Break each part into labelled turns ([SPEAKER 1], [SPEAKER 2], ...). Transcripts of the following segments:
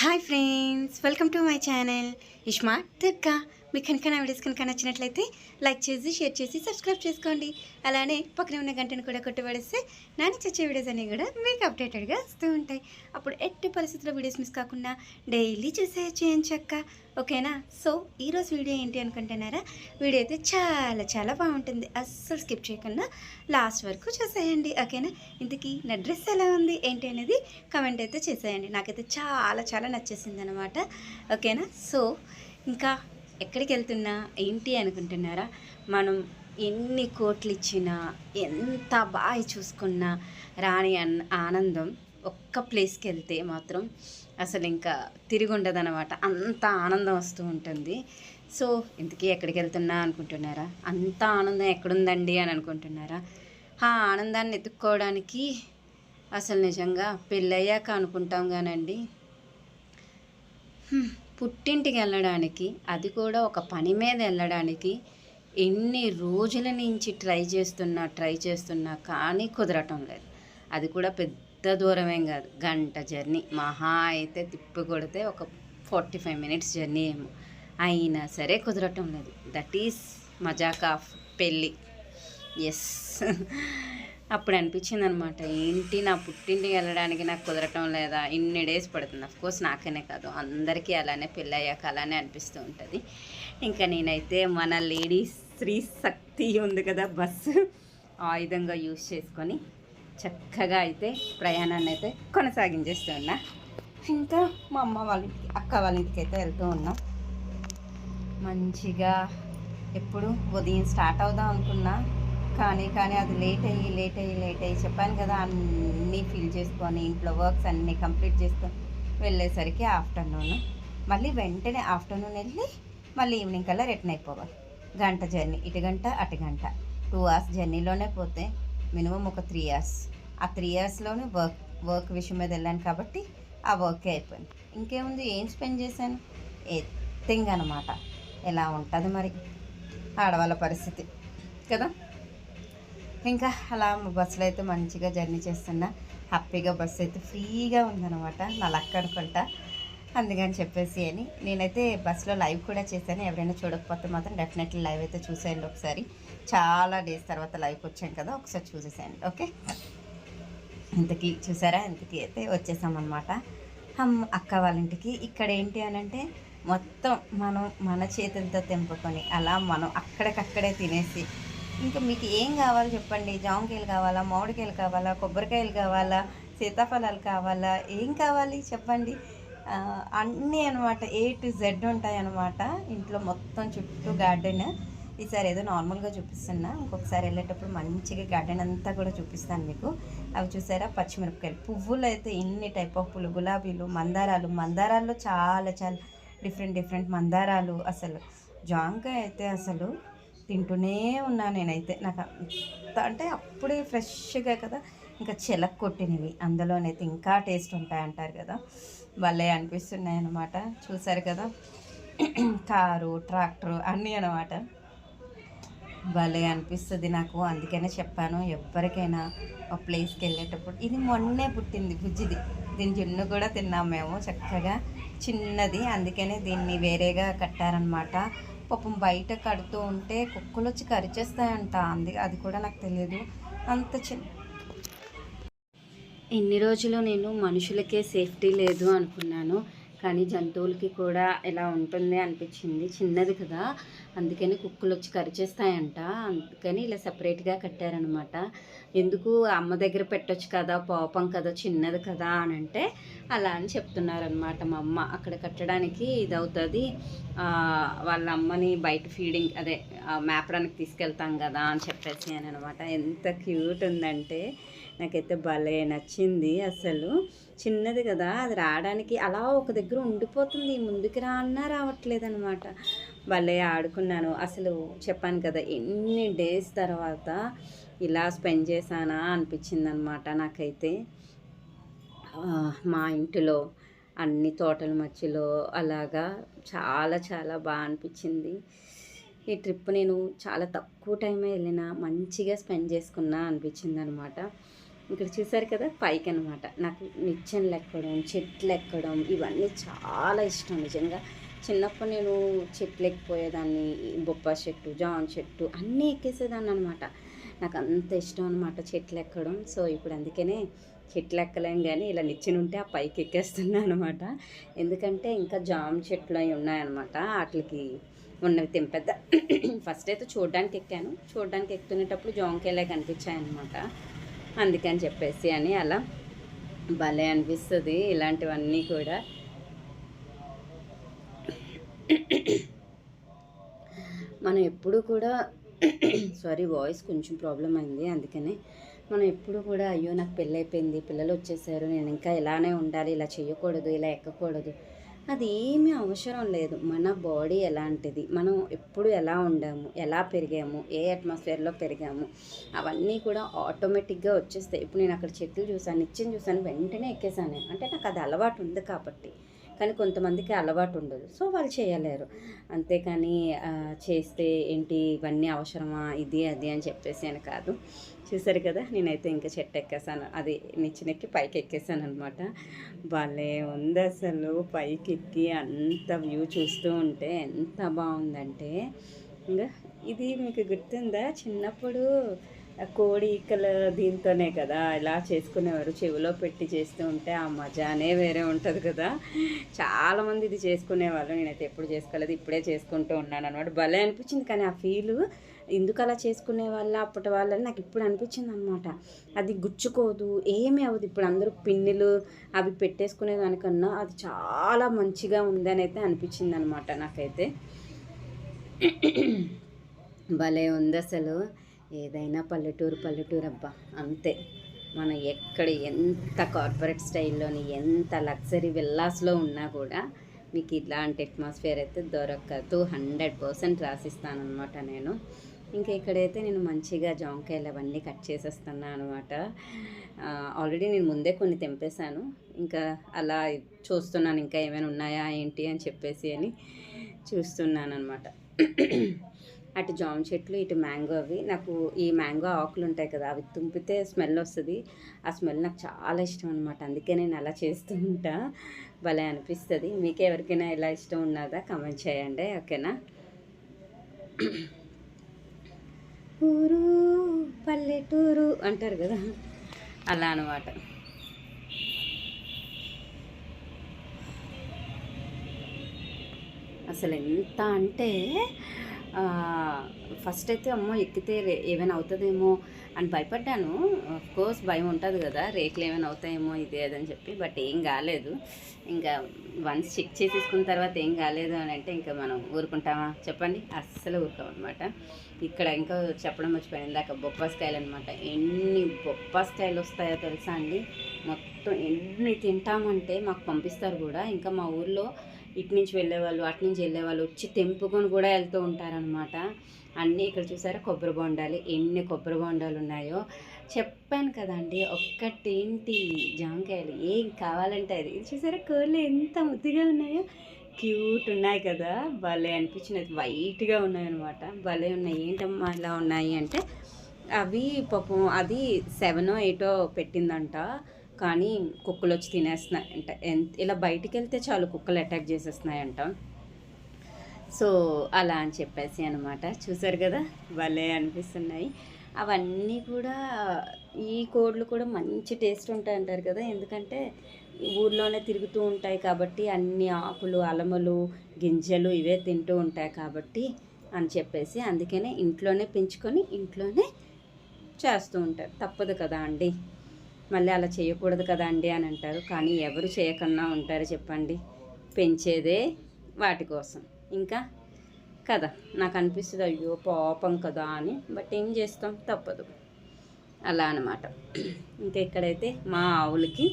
[SPEAKER 1] Hi friends welcome to my channel Ishma Durga మీకు కనుక నా వీడియోస్ కనుక నచ్చినట్లయితే లైక్ చేసి షేర్ చేసి సబ్స్క్రైబ్ చేసుకోండి. అలానే పక్కన ఉన్న గంటను కూడా కొట్టుబడిస్తే నాని చచ్చే వీడియోస్ అన్నీ కూడా మీకు అప్డేటెడ్గా వస్తూ ఉంటాయి. అప్పుడు ఎట్టి పరిస్థితుల్లో వీడియోస్ మిస్ కాకుండా డైలీ చూసేయచ్చు ఏం చక్క. ఓకేనా? సో ఈరోజు వీడియో ఏంటి అనుకుంటున్నారా? వీడియో అయితే చాలా చాలా బాగుంటుంది. అస్సలు స్కిప్ చేయకుండా లాస్ట్ వరకు చూసేయండి. ఓకేనా? ఇంతకీ నా డ్రెస్ ఎలా ఉంది? ఏంటి అనేది కమెంట్ అయితే చేసేయండి. నాకైతే చాలా చాలా నచ్చేసింది అనమాట ఓకేనా? సో ఇంకా ఎక్కడికి వెళ్తున్నా ఏంటి అనుకుంటున్నారా? మనం ఎన్ని కోట్లు ఇచ్చినా ఎంత బాగా చూసుకున్నా రాని అన్ ఆనందం ఒక్క ప్లేస్కి వెళ్తే మాత్రం అసలు ఇంకా తిరిగి ఉండదన్నమాట అంత ఆనందం వస్తూ ఉంటుంది. సో ఇంతకీ ఎక్కడికి వెళ్తున్నా అనుకుంటున్నారా? అంత ఆనందం ఎక్కడుందండి అని అనుకుంటున్నారా? ఆ ఆనందాన్ని ఎత్తుక్కోవడానికి అసలు నిజంగా పెళ్ళయ్యాక అనుకుంటాం కానండి పుట్టింటికి వెళ్ళడానికి అది కూడా ఒక పని మీద వెళ్ళడానికి ఎన్ని రోజుల నుంచి ట్రై చేస్తున్నా ట్రై చేస్తున్నా కానీ కుదరటం లేదు. అది కూడా పెద్ద దూరమేం కాదు. గంట జర్నీ. మహా అయితే తిప్పి కొడితే ఒక ఫార్టీ ఫైవ్ మినిట్స్ జర్నీ ఏమో. అయినా సరే కుదరటం లేదు. దట్ ఈస్ మజాక్ ఆఫ్ పెళ్ళి. ఎస్. అప్పుడు అనిపించింది అనమాట ఏంటి నా పుట్టింటికి వెళ్ళడానికి నాకు కుదరటం లేదా? ఇన్ని డేస్ పడుతుంది. అఫ్ కోర్స్ నాకనే కాదు. అందరికీ అలానే పెళ్ళయ్యాక అలానే అనిపిస్తూ ఉంటుంది. ఇంకా నేనైతే మన లేడీస్ స్త్రీ శక్తి ఉంది కదా బస్సు ఆయుధంగా యూజ్ చేసుకొని చక్కగా అయితే ప్రయాణాన్ని అయితే కొనసాగించేస్తూ ఉన్నా. ఇంకా మా అమ్మ వాళ్ళ ఇంటికి అక్క వాళ్ళ ఇంటికి అయితే వెళ్తూ ఉన్నాం. మంచిగా ఎప్పుడు ఉదయం స్టార్ట్ అవుదాం అనుకున్నా. కానీ కానీ అది లేట్ అయ్యి లేట్ అయ్యి లేట్ అయ్యి చెప్పాను కదా అన్నీ ఫిల్ చేసుకొని ఇంట్లో వర్క్స్ అన్నీ కంప్లీట్ చేసుకొని వెళ్ళేసరికి ఆఫ్టర్నూన్ మళ్ళీ వెంటనే ఆఫ్టర్నూన్ వెళ్ళి మళ్ళీ ఈవినింగ్ కల్లా రిటర్న్ అయిపోవాలి. గంట జర్నీ ఇటు గంట అటు గంట. టూ అవర్స్ జర్నీలోనే పోతే మినిమం ఒక త్రీ అవర్స్ ఆ త్రీ అవర్స్లోనే వర్క్ వర్క్ విషయం మీద వెళ్ళాను కాబట్టి ఆ వర్కే అయిపోయింది. ఇంకేముంది? ఏం స్పెండ్ చేశాను? ఎత్తింగ్ అనమాట ఎలా ఉంటుంది మరి? ఆడవాళ్ళ పరిస్థితి. కదా? ఇంకా అలా బస్సులో అయితే మంచిగా జర్నీ చేస్తున్నా. హ్యాపీగా బస్సు అయితే ఫ్రీగా ఉందన్నమాట. నా లక్ అనుకుంటా. అందుకని చెప్పేసి అని. నేనైతే బస్సులో లైవ్ కూడా చేశాను. ఎవరైనా చూడకపోతే మాత్రం డెఫినెట్లీ లైవ్ అయితే చూసేయండి ఒకసారి. చాలా డేస్ తర్వాత లైవ్కి వచ్చాం కదా ఒకసారి చూసేసేయండి. ఓకే? ఇంతకీ చూసారా? ఇంతకీ అయితే వచ్చేసామన్నమాట అక్క వాళ్ళ ఇంటికి. ఇక్కడ ఏంటి అని అంటే మొత్తం మనం మన చేతులతో తెంపుకొని అలా మనం అక్కడికక్కడే తినేసి ఇంకా మీకు ఏం కావాలో చెప్పండి? జామకాయలు కావాలా? మామిడికాయలు కావాలా? కొబ్బరికాయలు కావాలా? సీతాఫలాలు కావాలా? ఏం కావాలి చెప్పండి? అన్నీ అనమాట ఏ టు జెడ్ ఉంటాయి అనమాట ఇంట్లో మొత్తం చుట్టూ గార్డెన్. ఈసారి ఏదో నార్మల్గా చూపిస్తున్నా. ఇంకొకసారి వెళ్ళేటప్పుడు మంచిగా గార్డెన్ అంతా కూడా చూపిస్తాను మీకు. అవి చూసారా? పచ్చిమిరపకాయలు. పువ్వులు అయితే ఇన్ని టైప్ ఆఫ్ పూలు గులాబీలు మందారాలు. మందారాల్లో చాలా చాలా డిఫరెంట్ డిఫరెంట్ మందారాలు. అసలు జాంకాయ అయితే అసలు తింటూనే ఉన్నా నేనైతే. నాకు అంత అంటే అప్పుడే ఫ్రెష్గా కదా. ఇంకా చెలక్ కొట్టినవి. అందులోనైతే ఇంకా టేస్ట్ ఉంటాయి అంటారు కదా. భలే అనిపిస్తున్నాయి అన్నమాట. చూసారు కదా. కారు ట్రాక్టర్ అన్నీ అన్నమాట. భలే అనిపిస్తుంది నాకు. అందుకనే చెప్పాను ఎవరికైనా ఒక ప్లేస్కి వెళ్ళేటప్పుడు. ఇది మొన్నే పుట్టింది బుజ్జిది. దీని జున్ను కూడా తిన్నాం మేము చక్కగా. చిన్నది. అందుకనే దీన్ని వేరేగా కట్టారనమాట పాపం బయట కడుతూ ఉంటే కుక్కలు వచ్చి కరిచేస్తాయంట. అంది అది కూడా నాకు తెలియదు అంత చిన్న ఇన్ని రోజులు నేను మనుషులకే సేఫ్టీ లేదు అనుకున్నాను. కానీ జంతువులకి కూడా ఇలా ఉంటుంది అనిపించింది. చిన్నది కదా. అందుకని కుక్కలు వచ్చి కరిచేస్తాయంట. అందుకని ఇలా సపరేట్గా కట్టారనమాట. ఎందుకు అమ్మ దగ్గర పెట్టొచ్చు కదా పాపం కదా చిన్నది కదా అని అంటే అలా అని చెప్తున్నారనమాట మా అమ్మ. అక్కడ కట్టడానికి ఇది అవుతుంది వాళ్ళ అమ్మని బయట ఫీడింగ్ అదే మేపడానికి తీసుకెళ్తాం కదా అని చెప్పేసి అని అనమాట. ఎంత క్యూట్ ఉందంటే నాకైతే భలే నచ్చింది అసలు. చిన్నది కదా అది రావడానికి అలా ఒక దగ్గర ఉండిపోతుంది ముందుకు రా అన్నా రావట్లేదు అనమాట భలే ఆడుకున్నాను. అసలు చెప్పాను కదా ఎన్ని డేస్ తర్వాత ఇలా స్పెండ్ చేశానా అనిపించింది అనమాట నాకైతే మా ఇంటిలో అన్ని తోటల మధ్యలో అలాగా చాలా చాలా బాగా అనిపించింది. ఈ ట్రిప్ నేను చాలా తక్కువ టైమే వెళ్ళిన మంచిగా స్పెండ్ చేసుకున్నా అనిపించింది అనమాట ఇక్కడ చూసారు కదా పైకి అనమాట నాకు నిచ్చెనలు ఎక్కడం చెట్లు ఎక్కడం ఇవన్నీ చాలా ఇష్టం నిజంగా. చిన్నప్పుడు నేను చెట్లు ఎక్కిపోయేదాన్ని బొప్ప చెట్టు జామ చెట్టు అన్నీ ఎక్కేసేదాన్ని అనమాట నాకు అంత ఇష్టం అనమాట చెట్లు ఎక్కడం సో ఇప్పుడు అందుకనే చెట్లు ఎక్కలేం కానీ ఇలా నిచ్చెన ఉంటే ఆ పైకి ఎక్కేస్తున్నాను అనమాట ఎందుకంటే ఇంకా జామ చెట్లు అవి ఉన్నాయన్నమాట. వాటికి ఉన్నవి తెంపెద్ద. ఫస్ట్ అయితే చూడడానికి ఎక్కాను. చూడడానికి ఎక్కుతునేటప్పుడు జామకాయలే కనిపించాయి అనమాట అందుకని చెప్పేసి అని అలా భలే అనిపిస్తుంది ఇలాంటివన్నీ కూడా. మనం ఎప్పుడు కూడా సారీ వాయిస్ కొంచెం ప్రాబ్లం అయింది అందుకనే. మనం ఎప్పుడు కూడా అయ్యో నాకు పెళ్ళైపోయింది పిల్లలు వచ్చేసారు నేను ఇంకా ఇలానే ఉండాలి ఇలా చేయకూడదు ఇలా ఎక్కకూడదు అది ఏమీ అవసరం లేదు. మన బాడీ ఎలాంటిది? మనం ఎప్పుడు ఎలా ఉండాము? ఎలా పెరిగాము? ఏ అట్మాస్ఫియర్లో పెరిగాము? అవన్నీ కూడా ఆటోమేటిక్గా వచ్చేస్తాయి. ఇప్పుడు నేను అక్కడ చెట్లు చూసాను నిత్యం చూసాను వెంటనే ఎక్కేసాను అంటే నాకు అది అలవాటు ఉంది కాబట్టి. కానీ కొంతమందికి అలవాటు ఉండదు. సో వాళ్ళు చేయలేరు. అంతేకాని చేస్తే ఏంటి? ఇవన్నీ అవసరమా? ఇది అది అని చెప్పేసి అని కాదు. చూసారు కదా నేనైతే ఇంకా చెట్టు ఎక్కేసాను. అది నిచ్చినెక్కి పైకి ఎక్కేసాను అనమాట భలే ఉంది అసలు పైకి ఎక్కి అంత వ్యూ చూస్తూ ఉంటే ఎంత బాగుందంటే. ఇంకా ఇది మీకు గుర్తుందా? చిన్నప్పుడు కోడి ఈకల దీంతోనే కదా ఇలా చేసుకునేవారు. చెవిలో పెట్టి చేస్తూ ఉంటే ఆ మజానే వేరే ఉంటుంది కదా. చాలామంది ఇది చేసుకునేవాళ్ళు. నేనైతే ఎప్పుడు చేసుకోలేదు ఇప్పుడే చేసుకుంటూ ఉన్నాను అనమాట భలే అనిపించింది. కానీ ఆ ఫీలు ఎందుకు అలా చేసుకునే వాళ్ళ? అప్పటి వాళ్ళని నాకు ఇప్పుడు అనిపించింది అనమాట అది గుచ్చుకోదు ఏమీ అవ్వదు. ఇప్పుడు అందరూ పిన్నులు అవి పెట్టేసుకునే దానికన్నా అది చాలా మంచిగా ఉందని అయితే అనిపించింది అనమాట నాకైతే. భలే ఉంది అసలు. ఏదైనా పల్లెటూరు పల్లెటూరు అబ్బా అంతే. మనం ఎక్కడ ఎంత కార్పొరేట్ స్టైల్లోని ఎంత లగ్జరీ విల్లాస్లో ఉన్నా కూడా మీకు ఇలాంటి అట్మాస్ఫియర్ అయితే దొరకదు. హండ్రెడ్ పర్సెంట్ రాసిస్తానమాట నేను. ఇంకా ఇక్కడైతే నేను మంచిగా జామకాయలు అవన్నీ కట్ చేసేస్తున్నాను అనమాట ఆల్రెడీ నేను ముందే కొన్ని తెంపేశాను. ఇంకా అలా చూస్తున్నాను ఇంకా ఏమైనా ఉన్నాయా ఏంటి అని చెప్పేసి అని చూస్తున్నాను అనమాట అటు జామ చెట్లు ఇటు మ్యాంగో అవి. నాకు ఈ మ్యాంగో ఆకులు ఉంటాయి కదా అవి తుంపితే స్మెల్ వస్తుంది. ఆ స్మెల్ నాకు చాలా ఇష్టం అనమాట అందుకే నేను అలా చేస్తూ ఉంటా భలే అనిపిస్తుంది. మీకు ఎవరికైనా ఇలా ఇష్టం ఉన్నదా? కమెంట్ చేయండి. ఓకేనా? ఊరు పల్లెటూరు అంటారు కదా. అలా అనమాట అసలు ఎంత అంటే ఫస్ట్ అయితే అమ్మో ఎక్కితే ఏమైనా అవుతుందేమో అని భయపడ్డాను. కోర్స్ భయం ఉంటుంది కదా రేట్లు ఏమైనా అవుతాయేమో ఇది అదని చెప్పి బట్ ఏం కాలేదు. ఇంకా వన్స్ చెక్ చేసేసుకున్న తర్వాత ఏం కాలేదు అని అంటే ఇంకా మనం ఊరుకుంటామా? చెప్పండి. అస్సలు ఊరుకోమన్నమాట ఇక్కడ ఇంకా చెప్పడం మర్చిపోయాను. ఇందాక బొప్పాస్కాయలు అనమాట ఎన్ని బొప్పాస్కాయలు వస్తాయో తెలుసా అండి? మొత్తం ఎన్ని తింటామంటే మాకు పంపిస్తారు కూడా. ఇంకా మా ఊర్లో ఇటు నుంచి వెళ్ళేవాళ్ళు అటు నుంచి వెళ్ళేవాళ్ళు వచ్చి తెంపుకొని కూడా వెళ్తూ ఉంటారనమాట అన్నీ ఇక్కడ చూసారా? కొబ్బరి బొండాలు. ఎన్ని కొబ్బరి బొండాలు ఉన్నాయో. చెప్పాను కదండి ఒక్కటేంటి? జామకాయలు ఏం కావాలంటే అది. చూసారా? కోళ్ళు ఎంత ముద్దుగా ఉన్నాయో. క్యూట్ ఉన్నాయి కదా. భలే అనిపించినది. వైట్గా ఉన్నాయన్నమాట. భలే ఉన్నాయి. ఏంటమ్మా ఇలా ఉన్నాయి అంటే అవి పాపం అది సెవెనో ఎయిటో పెట్టిందంట. కానీ కుక్కలు వచ్చి తినేస్తున్నాయంట ఎంత ఇలా బయటికి వెళ్తే చాలు కుక్కలు అటాక్ చేసేస్తున్నాయంట. సో అలా అని చెప్పేసి అనమాట చూసారు కదా? భలే అనిపిస్తున్నాయి. అవన్నీ కూడా ఈ కోడ్లు కూడా మంచి టేస్ట్ ఉంటాయి అంటారు కదా? ఎందుకంటే ఊర్లోనే తిరుగుతూ ఉంటాయి కాబట్టి అన్ని ఆకులు అలమలు గింజలు ఇవే తింటూ ఉంటాయి కాబట్టి అని చెప్పేసి అందుకనే ఇంట్లోనే పెంచుకొని ఇంట్లోనే చేస్తూ ఉంటారు. తప్పదు కదా అండి? మళ్ళీ అలా చేయకూడదు కదా అండి అని అంటారు. కానీ ఎవరు చేయకుండా ఉంటారు చెప్పండి. పెంచేదే వాటి కోసం. ఇంకా కదా నాకు అనిపిస్తుంది అయ్యో పాపం కదా అని. బట్ ఏం చేస్తాం? తప్పదు. అలా అనమాట ఇంకా ఇక్కడైతే మా ఆవులకి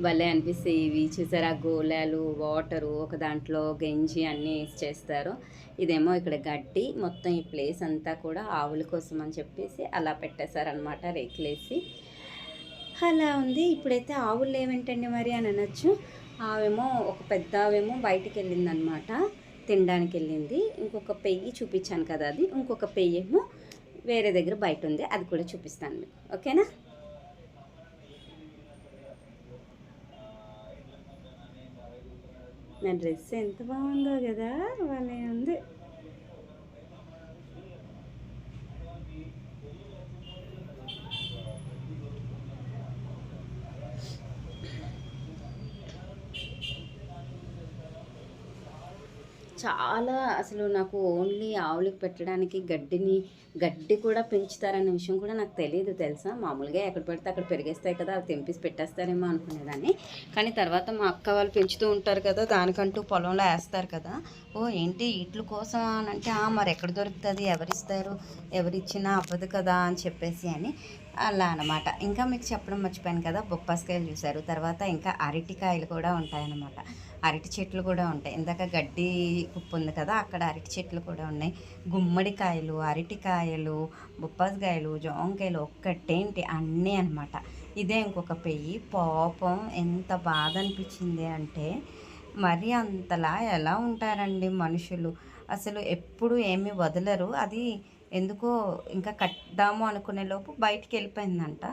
[SPEAKER 1] భలే అనిపిస్తాయి ఇవి చూసారా? గోళాలు వాటరు ఒక దాంట్లో గంజి అన్నీ వేసి చేస్తారు ఇదేమో ఇక్కడ గడ్డి మొత్తం ఈ ప్లేస్ అంతా కూడా ఆవుల కోసం అని చెప్పేసి అలా పెట్టేశారనమాట రేకులేసి. అలా ఉంది. ఇప్పుడైతే ఆవులు లేవేంటండి మరి అని అనొచ్చు. ఆవేమో ఒక పెద్ద ఆవేమో బయటికి వెళ్ళిందనమాట తినడానికి వెళ్ళింది ఇంకొక పెయ్యి చూపించాను కదా అది. ఇంకొక పెయ్యి ఏమో వేరే దగ్గర బయట ఉంది అది కూడా చూపిస్తాను మీకు. ఓకేనా? నా డ్రెస్ ఎంత బాగుందో కదా. వాళ్ళే ఉంది. చాలా అసలు నాకు ఓన్లీ ఆవులకు పెట్టడానికి గడ్డిని గడ్డి కూడా పెంచుతారనే విషయం కూడా నాకు తెలియదు తెలుసా? మామూలుగా ఎక్కడ పెడితే అక్కడ పెరిగేస్తాయి కదా అవి తెంపేసి పెట్టేస్తారేమో అనుకునేదాన్ని. కానీ తర్వాత మా అక్క వాళ్ళు పెంచుతూ ఉంటారు కదా దానికంటూ పొలంలో వేస్తారు కదా. ఓ ఏంటి ఇట్లు కోసం అని అంటే మరి ఎక్కడ దొరుకుతుంది? ఎవరిస్తారు ఎవరిచ్చినా అవ్వదు కదా అని చెప్పేసి అని అలా అనమాట ఇంకా మీకు చెప్పడం మర్చిపోయాను కదా బొప్పాసకాయలు చూశారు. తర్వాత ఇంకా అరటికాయలు కూడా ఉంటాయన్నమాట. అరటి చెట్లు కూడా ఉంటాయి. ఇందాక గడ్డి కుప్పు ఉంది కదా అక్కడ అరటి చెట్లు కూడా ఉన్నాయి. గుమ్మడికాయలు అరటికాయలు బొప్పాసకాయలు జాంకాయలు ఒక్కటేంటి? అన్నీ అనమాట ఇదే ఇంకొక పెయ్యి. పాపం ఎంత బాధ అనిపించింది అంటే మరి అంతలా ఎలా ఉంటారండి మనుషులు? అసలు ఎప్పుడు ఏమీ వదలరు. అది ఎందుకో ఇంకా కట్టాము అనుకునే లోపు బయటికి వెళ్ళిపోయిందంట.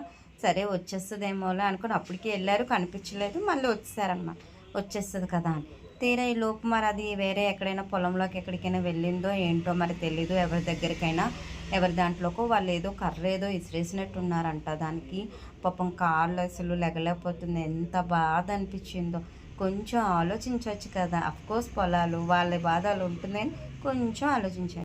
[SPEAKER 1] సరే వచ్చేస్తుందేమోలే అనుకుని అప్పటికి వెళ్ళారు. కనిపించలేదు. మళ్ళీ వచ్చేసారనమాట వచ్చేస్తుంది కదా. అని తీరా ఈ లోపు మరి అది వేరే ఎక్కడైనా పొలంలోకి ఎక్కడికైనా వెళ్ళిందో ఏంటో మరి తెలీదు. ఎవరి దగ్గరికైనా ఎవరి దాంట్లోకో వాళ్ళు ఏదో కర్ర ఏదో ఇసిరేసినట్టు ఉన్నారంట దానికి. పాపం కాళ్ళు అసలు లెగలేకపోతుంది. ఎంత బాధ అనిపించిందో. కొంచెం ఆలోచించవచ్చు కదా. అఫ్కోర్స్ పొలాలు వాళ్ళ బాధలు ఉంటుందని కొంచెం ఆలోచించండి.